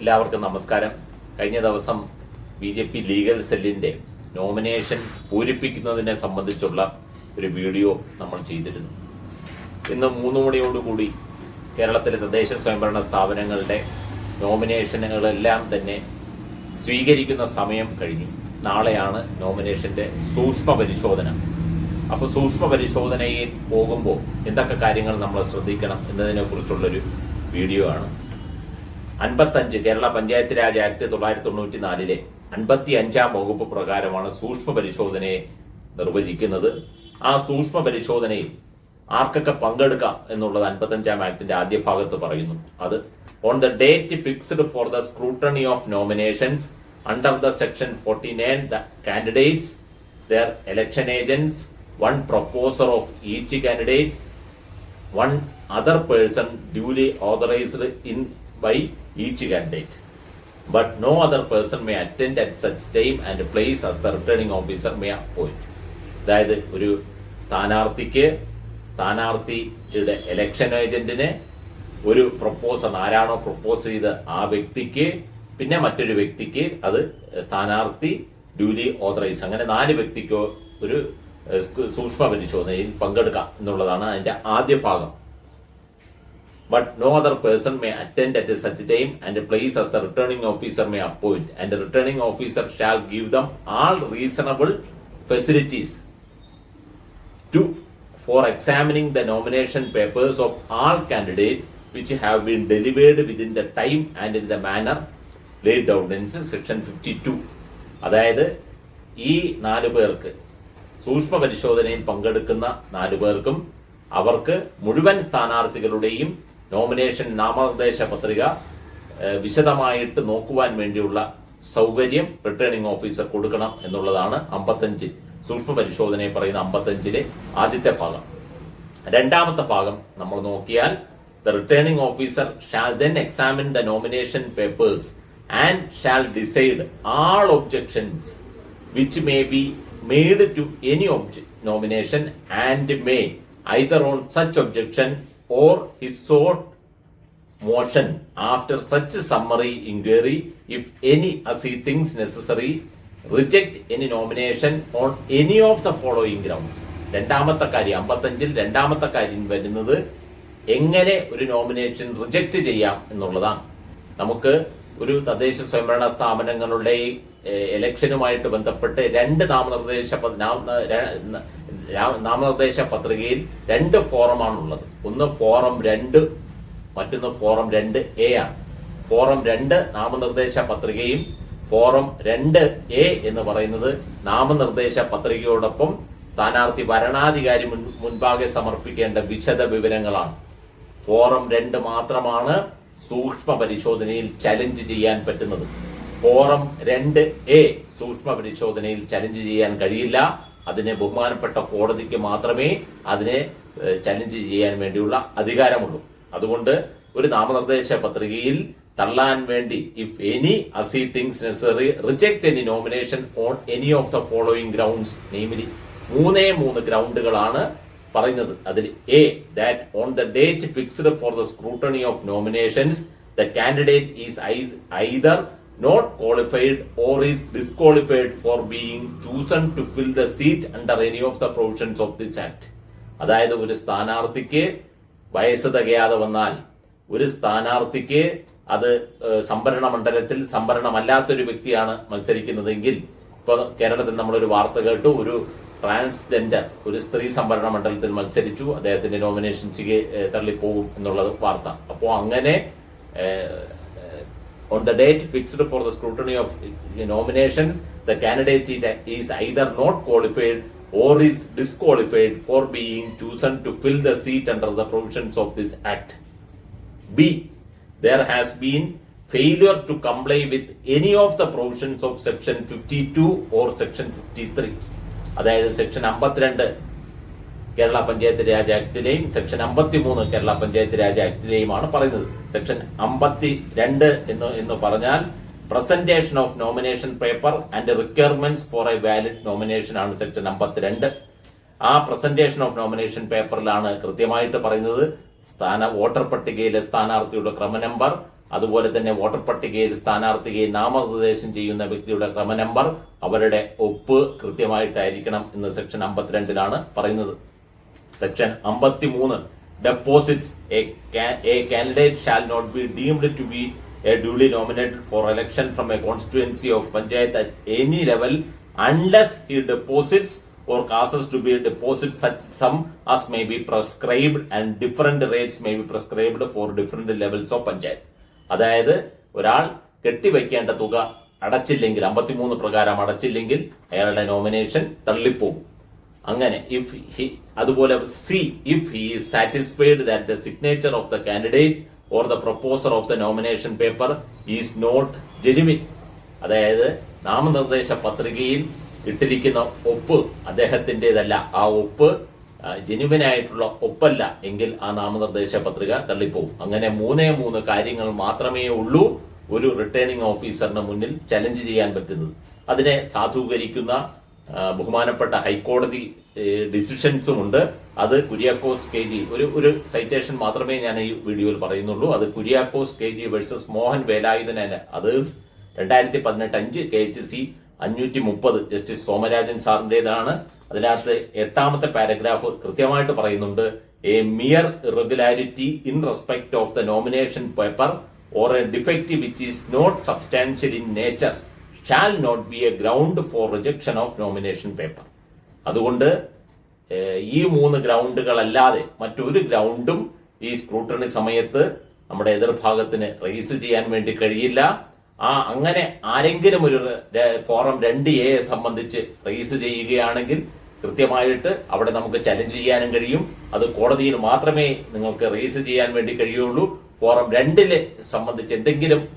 എല്ലാവർക്കും നമസ്കാരം. കഴിഞ്ഞ ദിവസം ബി ജെ പി ലീഗൽ സെല്ലിന്റെ നോമിനേഷൻ പൂരിപ്പിക്കുന്നതിനെ സംബന്ധിച്ചുള്ള ഒരു വീഡിയോ നമ്മൾ ചെയ്തിരുന്നു. ഇന്ന് മൂന്ന് മണിയോടുകൂടി കേരളത്തിലെ തദ്ദേശ സ്വയംഭരണ സ്ഥാപനങ്ങളുടെ നോമിനേഷനുകളെല്ലാം തന്നെ സ്വീകരിക്കുന്ന സമയം കഴിഞ്ഞു. നാളെയാണ് നോമിനേഷന്റെ സൂക്ഷ്മ പരിശോധന. അപ്പോൾ സൂക്ഷ്മ പരിശോധനയിൽ പോകുമ്പോൾ എന്തൊക്കെ കാര്യങ്ങൾ നമ്മൾ ശ്രദ്ധിക്കണം എന്നതിനെ കുറിച്ചുള്ളൊരു വീഡിയോ ആണ് അൻപത്തഞ്ച് കേരള പഞ്ചായത്ത് രാജ് ആക്ട് തൊള്ളായിരത്തി തൊണ്ണൂറ്റി നാലിലെ അൻപത്തി അഞ്ചാം വകുപ്പ് പ്രകാരമാണ് സൂക്ഷ്മ പരിശോധനയെ നിർവചിക്കുന്നത്. ആ സൂക്ഷ്മ പരിശോധനയിൽ ആർക്കൊക്കെ പങ്കെടുക്കാം എന്നുള്ളത് അൻപത്തഞ്ചാം ആക്ടിന്റെ ആദ്യ ഭാഗത്ത് പറയുന്നു. അത് on the date fixed for the scrutiny of nominations under the section forty nine the candidates their election agents one proposer of each candidate one other person duly authorised in by each candidate. But no other person may attend at such time and place as the returning officer may appoint. അതായത് ഒരു സ്ഥാനാർത്ഥിക്ക് സ്ഥാനാർത്ഥിയുടെ election ഏജന്റിന് ഒരു proposal ആരാണോ propose ചെയ്ത് ആ വ്യക്തിക്ക് പിന്നെ മറ്റൊരു വ്യക്തിക്ക് അത് സ്ഥാനാർത്ഥി ഡ്യൂലി ഓതറൈസ് അങ്ങനെ നാല് വ്യക്തിക്കോ ഒരു സൂക്ഷ്മ പരിശോധനയിൽ പങ്കെടുക്കാം എന്നുള്ളതാണ് അതിന്റെ ആദ്യ ഭാഗം but no other person may attend at such time and place as the returning officer may appoint and the returning officer shall give them all reasonable facilities to for examining the nomination papers of all candidates which have been delivered within the time and in the manner laid down in section 52 അതായത് ഈ നാലു പേർക്ക് സൂക്ഷ്മ പരിശോധനയിൽ പങ്കെടുക്കുന്ന നാലു പേർക്കും അവർക്ക് മുഴുവൻ സ്ഥാനാർത്ഥികളുടെയും നോമിനേഷൻ നാമനിർദ്ദേശ പത്രിക വിശദമായിട്ട് നോക്കുവാൻ വേണ്ടിയുള്ള സൗകര്യം റിട്ടേണിംഗ് ഓഫീസർ കൊടുക്കണം എന്നുള്ളതാണ് അമ്പത്തഞ്ചിൽ സൂക്ഷ്മ പരിശോധനയെ പറയുന്ന അമ്പത്തഞ്ചിലെ ആദ്യത്തെ ഭാഗം. രണ്ടാമത്തെ ഭാഗം നമ്മൾ നോക്കിയാൽ the returning officer shall then examine the nomination papers and shall decide all objections which may be made to any object nomination and may either on such objection or his own motion after such summary inquiry if any any necessary reject any nomination on any of the following grounds. രണ്ടാമത്തെ കാര്യം അമ്പത്തഞ്ചിൽ രണ്ടാമത്തെ കാര്യം വരുന്നത് എങ്ങനെ ഒരു nomination reject ചെയ്യാം എന്നുള്ളതാണ്. നമുക്ക് ഒരു തദ്ദേശ സ്വയംഭരണ സ്ഥാപനങ്ങളുടെ ഇലക്ഷനുമായിട്ട് ബന്ധപ്പെട്ട് രണ്ട് നാമനിർദ്ദേശ നാമനിർദ്ദേശ പത്രികയിൽ രണ്ട് ഫോറമാണുള്ളത്. ഒന്ന് ഫോറം രണ്ട് മറ്റൊന്ന് ഫോറം രണ്ട് എ ആണ്. ഫോറം രണ്ട് നാമനിർദ്ദേശ പത്രികയും ഫോറം രണ്ട് എ എന്ന് പറയുന്നത് നാമനിർദ്ദേശ പത്രികയോടൊപ്പം സ്ഥാനാർത്ഥി വരണാധികാരി മുൻ മുൻപാകെ സമർപ്പിക്കേണ്ട വിശദ വിവരങ്ങളാണ്. ഫോറം രണ്ട് മാത്രമാണ് സൂക്ഷ്മ പരിശോധനയിൽ ചലഞ്ച് ചെയ്യാൻ പറ്റുന്നത്. ഫോറം രണ്ട് എ സൂക്ഷ്മ പരിശോധനയിൽ ചലഞ്ച് ചെയ്യാൻ കഴിയില്ല. അതിനെ ബഹുമാനപ്പെട്ട കോടതിക്ക് മാത്രമേ അതിനെ ചലഞ്ച് ചെയ്യാൻ വേണ്ടിയുള്ള അധികാരമുള്ളൂ. അതുകൊണ്ട് ഒരു നാമനിർദ്ദേശ പത്രികയിൽ തള്ളാൻ വേണ്ടി if any as thinks necessary reject any nomination on any of the following grounds namely മൂന്നേ മൂന്ന് ഗ്രൗണ്ടുകളാണ് പറയുന്നത്. അതിൽ a that on the date fixed for the scrutiny of nominations the candidate is either not qualified or is disqualified for being chosen to fill the seat under any of the provisions of this act അതായത് ഒരു സ്ഥാനാർത്ഥിക്ക് വയസ്സ് തികയാതെ വന്നാൽ ഒരു സ്ഥാനാർത്ഥിക്ക് അത് സംഭരണ മണ്ഡലത്തിൽ സംഭരണമല്ലാത്തൊരു വ്യക്തിയാണ് മത്സരിക്കുന്നതെങ്കിൽ ഇപ്പൊ കേരളത്തിൽ നമ്മളൊരു വാർത്ത കേട്ടു ഒരു ട്രാൻസ്ജെൻഡർ ഒരു സ്ത്രീ സംവരണ മണ്ഡലത്തിൽ മത്സരിച്ചു അദ്ദേഹത്തിന്റെ നോമിനേഷൻസിക്ക് തള്ളിപ്പോകും എന്നുള്ളത് വാർത്ത. അപ്പോൾ അങ്ങനെ on the date fixed for the scrutiny of nominations, the candidate is- either not qualified or is disqualified for being chosen to fill the seat under the provisions of this act. B. There has been failure to comply with any of the provisions of section 52 or section 53. അതായത് section അമ്പത്തിരണ്ട് കേരള പഞ്ചായത്ത് രാജ് ആക്ടിലെയും section അമ്പത്തി മൂന്ന് കേരള പഞ്ചായത്ത് രാജ് ആക്ടിലെയുമാണ് പറയുന്നത്. Section അമ്പത്തി രണ്ട് എന്ന് എന്ന് പറഞ്ഞാൽ presentation of nomination paper and requirements for a valid nomination ആണ് സെക്ഷൻ അമ്പത്തിരണ്ട്. ആ പ്രസന്റേഷൻ ഓഫ് നോമിനേഷൻ പേപ്പറിലാണ് കൃത്യമായിട്ട് പറയുന്നത് സ്ഥാന വോട്ടർ പട്ടികയിലെ സ്ഥാനാർത്ഥിയുടെ ക്രമ നമ്പർ അതുപോലെ തന്നെ വോട്ടർ പട്ടികയിൽ സ്ഥാനാർത്ഥിയെ നാമനിർദ്ദേശം ചെയ്യുന്ന വ്യക്തിയുടെ ക്രമ നമ്പർ അവരുടെ ഒപ്പ് കൃത്യമായിട്ടായിരിക്കണം എന്ന് സെക്ഷൻ അമ്പത്തിരണ്ടിലാണ് പറയുന്നത്. സെക്ഷൻ അമ്പത്തി മൂന്ന് deposits a candidate shall not be deemed to be a duly nominated for election from a constituency of panchayat at any level unless he deposits or causes to be deposit such sum as may be prescribed and different rates may be prescribed for different levels of panchayat അതായത് ഒരാൾ കെട്ടിവെക്കേണ്ട തുക അടച്ചില്ലെങ്കിൽ അമ്പത്തിമൂന്ന് പ്രകാരം അടച്ചില്ലെങ്കിൽ അയാളുടെ nomination തള്ളിപ്പോകും. അങ്ങനെ if he അതുപോലെ c if he is satisfied that the signature of the candidate or the proposer of the nomination paper is not genuine അതായത് നാമനിർദ്ദേശ പത്രികയിൽ ഇട്ടിരിക്കുന്ന ഒപ്പ് അദ്ദേഹത്തിന്റെതല്ല. ആ ഒപ്പ് ജെനുവിൻ ആയിട്ടുള്ള ഒപ്പല്ല എങ്കിൽ ആ നാമനിർദ്ദേശ പത്രിക തള്ളിപ്പോവും. അങ്ങനെ മൂന്നേ മൂന്ന് കാര്യങ്ങൾ മാത്രമേ ഉള്ളൂ ഒരു റിട്ടേണിംഗ് ഓഫീസറിന് മുന്നിൽ ചലഞ്ച് ചെയ്യാൻ പറ്റുന്നത്. അതിനെ സാധൂകരിക്കുന്ന ബഹുമാനപ്പെട്ട ഹൈക്കോടതി ഡിസിഷൻസും ഉണ്ട് അത് കുര്യാക്കോസ് കെ ജി. ഒരു ഒരു സൈറ്റേഷൻ മാത്രമേ ഞാൻ ഈ വീഡിയോയിൽ പറയുന്നുള്ളൂ. അത് Kuriakose K G versus Mohan Velayudhan others രണ്ടായിരത്തി പതിനെട്ട് അഞ്ച് കെ എച്ച് സി അഞ്ഞൂറ്റി മുപ്പത് ജസ്റ്റിസ് സോമരാജൻ സാറിന്റെതാണ് അതിനകത്ത് എട്ടാമത്തെ പാരഗ്രാഫ് കൃത്യമായിട്ട് പറയുന്നുണ്ട്. A mere irregularity in respect of the nomination paper or a defect which is not substantial in nature shall not be a ground for rejection of nomination paper അതുകൊണ്ട് ഈ മൂന്ന് ഗ്രൗണ്ടുകളല്ലാതെ മറ്റൊരു ഗ്രൗണ്ടും ഈ സ്ക്രൂട്ടണി സമയത്ത് നമ്മുടെ എതിർഭാഗത്തിന് റേസ് ചെയ്യാൻ വേണ്ടി കഴിയില്ല. ആ അങ്ങനെ ആരെങ്കിലും ഒരു ഫോറം രണ്ട് എ സംബന്ധിച്ച് റേസ് ചെയ്യുകയാണെങ്കിൽ കൃത്യമായിട്ട് അവിടെ നമുക്ക് ചലഞ്ച് ചെയ്യാനും കഴിയും. അത് കോടതിയിൽ മാത്രമേ നിങ്ങൾക്ക് റേസ് ചെയ്യാൻ വേണ്ടി കഴിയുള്ളൂ. ഫോറം രണ്ടിലെ സംബന്ധിച്ച് എന്തെങ്കിലും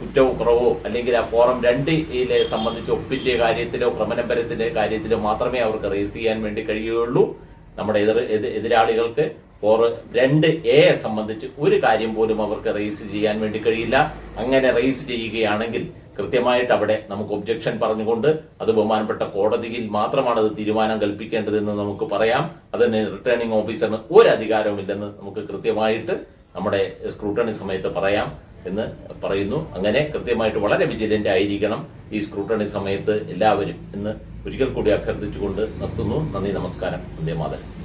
കുറ്റവും കുറവോ അല്ലെങ്കിൽ ആ ഫോറം രണ്ടിലെ സംബന്ധിച്ച് ഒപ്പിന്റെ കാര്യത്തിലോ ക്രമനമ്പരത്തിന്റെ കാര്യത്തിലോ മാത്രമേ അവർക്ക് റേസ് ചെയ്യാൻ വേണ്ടി കഴിയുകയുള്ളൂ. നമ്മുടെ എതിർ എതി- എതിരാളികൾക്ക് ഫോർ രണ്ട് എ സംബന്ധിച്ച് ഒരു കാര്യം പോലും അവർക്ക് റേസ് ചെയ്യാൻ വേണ്ടി കഴിയില്ല. അങ്ങനെ റേസ് ചെയ്യുകയാണെങ്കിൽ കൃത്യമായിട്ട് അവിടെ നമുക്ക് ഒബ്ജക്ഷൻ പറഞ്ഞുകൊണ്ട് അത് ബഹുമാനപ്പെട്ട കോടതിയിൽ മാത്രമാണ് അത് തീരുമാനം കൽപ്പിക്കേണ്ടതെന്ന് നമുക്ക് പറയാം. അതിന് റിട്ടേണിംഗ് ഓഫീസറിന് ഒരു അധികാരവുമില്ലെന്ന് നമുക്ക് കൃത്യമായിട്ട് നമ്മുടെ സ്ക്രൂട്ടണി സമയത്ത് പറയാം എന്ന് പറയുന്നു. അങ്ങനെ കൃത്യമായിട്ട് വളരെ വിജിലന്റ് ആയിരിക്കണം ഈ സ്ക്രൂട്ടണി സമയത്ത് എല്ലാവരും എന്ന് ഒരിക്കൽ കൂടി അഭ്യർത്ഥിച്ചുകൊണ്ട് നിർത്തുന്നു. നന്ദി നമസ്കാരം. വന്ദേ മാതരം.